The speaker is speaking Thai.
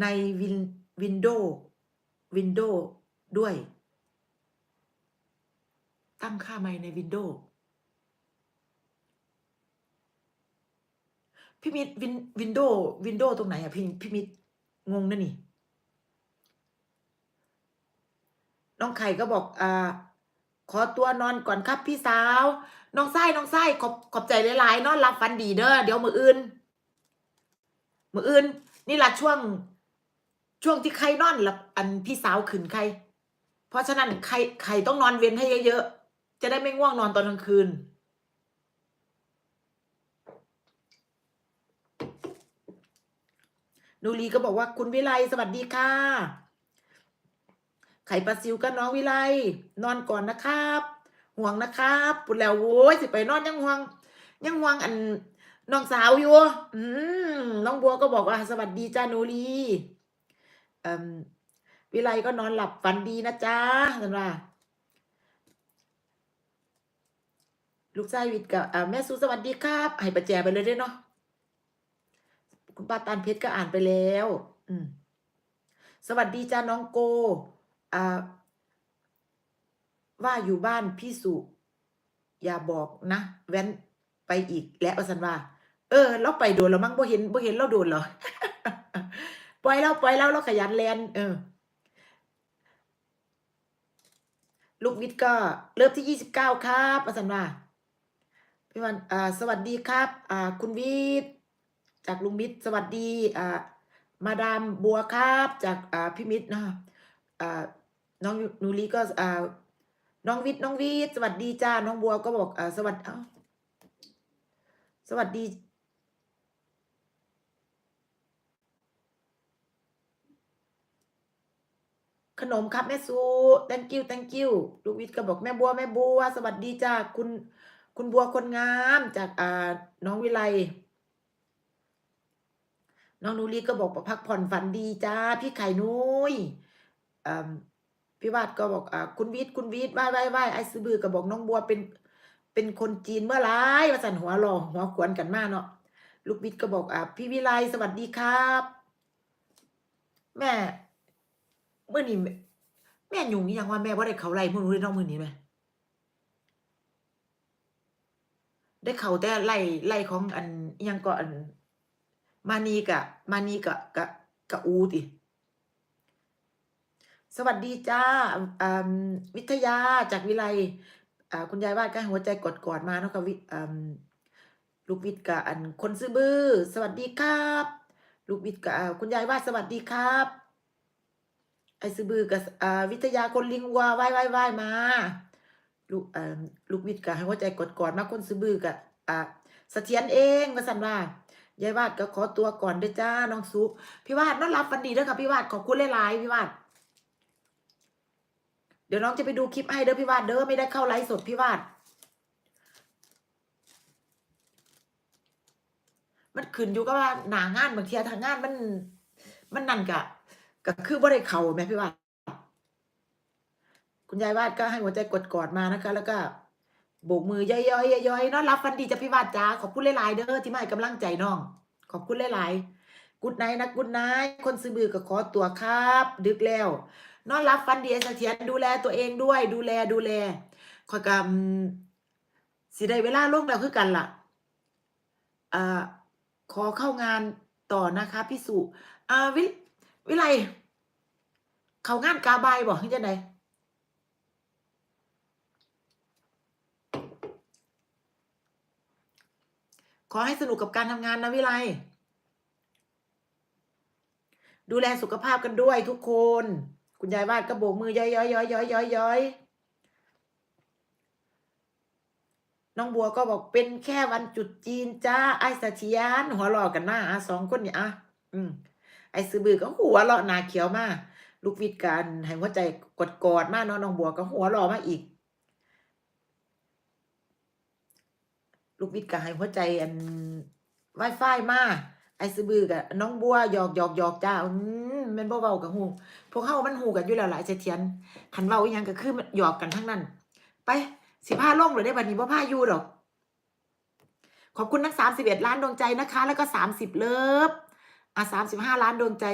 ในวินวินโดว์วินโดว์ด้วย ตั้งค่าไมค์ในวินโดว์พี่มิดวินวินโดว์วินโดว์ตรงไหนอะพี่พี่มิดงงนะนี่ น้องไข่ก็บอกอ่าขอตัวนอนก่อนครับพี่สาว น้องไส้น้องไส้ขอบขอบใจหลายๆนอนรับฟันดีเด้อเดี๋ยวมืออื่น มืออื่น นี่ละช่วง ช่วงที่ใครนอนหลับอันพี่สาวขืนใคร เพราะฉะนั้นใครใครต้องนอนเว้นให้เยอะๆ จะได้ไม่ง่วงนอนตอนกลางคืน นูรีก็บอกว่าคุณวิไลสวัสดีค่ะ ไข่ปลาซิวก็น้องวิไลนอนก่อนนะครับ ห่วงนะครับปุดแล้วโว้ยสิไปนอนยังห่วง ยังห่วงอันน้องสาวอยู่ อืมน้องบัวก็บอกว่าสวัสดีจ้านูรี วิไลก็นอนหลับฝันดีนะจ๊ะสำหรับลูกชายวิทย์กับแม่ซูสวัสดีครับให้ประแจไปเลยด้วยเนาะคุณป้าตานเพชรก็อ่านไปแล้ว อืม สวัสดีจ้าน้องโก อ่า ว่าอยู่บ้านพี่สุ อย่าบอกนะแว้นไปอีกแล้วสันว่า เออ เราไปโดนแล้วมั้งบ่เห็นบ่เห็นเราโดนเหรอ ปล่อยเราปล่อยเราเราขยันแลนเออ ลูกวิทย์ก็เริ่มที่ยี่สิบเก้าครับอาสันว่าพี่วันอ่าสวัสดีครับ อ่า คุณวิทย์จากลุงมิตรสวัสดีอ่ามาดามบัวครับจากอ่าพี่มิตรนะอ่าน้องนูรีก็อ่าน้องวิทย์น้องวิทย์สวัสดีจ้าน้องบัวก็บอกอ่าสวัสดีสวัสดี ขนมครับแม่ซู thank you thank you ลูกวิทย์ก็บอกแม่บัวแม่บัว สวัสดีจ้าคุณ คุณบัวคนงามจากอ่าน้องวิไลน้องนูรีก็บอกพักผ่อนฝันดีจ้าพี่ไข่นุ้ยพี่วาดก็บอกอคุณวิทย์คุณวิทย์ไหว้ไหว้ไหว้ไอ้ซื้อบือก็บอกน้องบัวเป็น เป็นคนจีนเมื่อไรว่าสั่นหัวหลอหัวขวนกันมากเนาะลูกวิทย์ก็บอกอพี่วิไลสวัสดีครับ แม่ เมื่อนี้แม่แม่ยุ่งยังว่าแม่ว่าได้เขาไล่มือนู้นเลยเน้องมือนี้ไหมได้เขาแต่ไล่ไล่ของอันยังก็อันมานีกะ มานีกะกะกะอูติสวัสดีจ้าวิทยาจากวิไลคุณยายวาดก็ให้หัวใจกดกอดมาเนาะกับวิลูกวิทย์กะอันคนซื้อบื้อสวัสดีครับ ลูกวิทย์กะอ่าคุณยายวาดสวัสดีครับ ไอ้ซื้อบือกับอ่าวิทยาคนลิงวัวไหว้ไหว้ไหว้มา ลูกลูกวิทย์กะให้หัวใจกดกอดมาคนซื้อบือกะอ่าเสถียรเองว่าสันว่ายายวาดก็ขอตัวก่อนเด้อจ้าน้องซุปพี่วาดนอนรับฟันดีเด้อค่ะพี่วาดขอบคุณหลายๆพี่วาดเดี๋ยวน้องจะไปดูคลิปให้เด้อพี่วาดเด้อไม่ได้เข้าไลฟ์สดพี่วาดมันขึ้นอยู่กับว่าหนางานบางทีทางงานมันมันนั่นกะ ก็คือบ่ได้เข้าแม่พี่วาดคุณยายวาดก็ให้หัวใจกดกอดมานะคะ แล้วก็โบกมือย่อยๆย่อยๆนอนรับฟันดีจ้ะพี่วาดจ้าขอบคุณหลายๆเด้อที่มาให้กำลังใจน้อง ขอบคุณหลายๆกุดไนนะกุดไนคนซื้อบือก็ขอตัวครับ ดึกแล้ว นอนรับฟันดีเสถียรดูแลตัวเองด้วย ดูแลดูแลคอยกำสิได้เวลาลงแล้วคือกันล่ะอ่าขอเข้างานต่อนะคะพี่สุอ่าวิ วิไลเขางานกาบายบอกให้จังไดขอให้สนุกกับการทำงานนะวิไลดูแลสุขภาพกันด้วยทุกคน คุณยายวาดก็โบกมือย้อยย้อยย้อยย้อยย้อยย้อยน้องบัวก็บอกเป็นแค่วันจุดจีนจ้าไอ้เสถียรหัวเราะกันมาอะสองคนเนี่ยอะ อืม ไอ้ซื้อบือก็หัวเราะนาเขียวมาลูกวิทย์กันให้หัวใจกดกอดมาเนาะน้องบัวก็หัวเราะมาอีก ลูกวิทย์ก็ให้หัวใจอันไวไฟมาไอ้ซื้อบือกับน้องบัวหยอกหยอกหยอกจ้าอืมแม่นบ่เว้ากับหูพวกเฮามันหูกันอยู่แล้วหลายเสถียรคันเว้าอีหยังก็คือมันหยอกกันทั้งนั้น ไปสิพาลงเลยได้บัดนี้บ่พาอยู่ดอกขอบคุณทั้ง31ล้านดวงใจนะคะ แล้วก็30เลิฟ อะสามสิบห้าล้านดวงใจ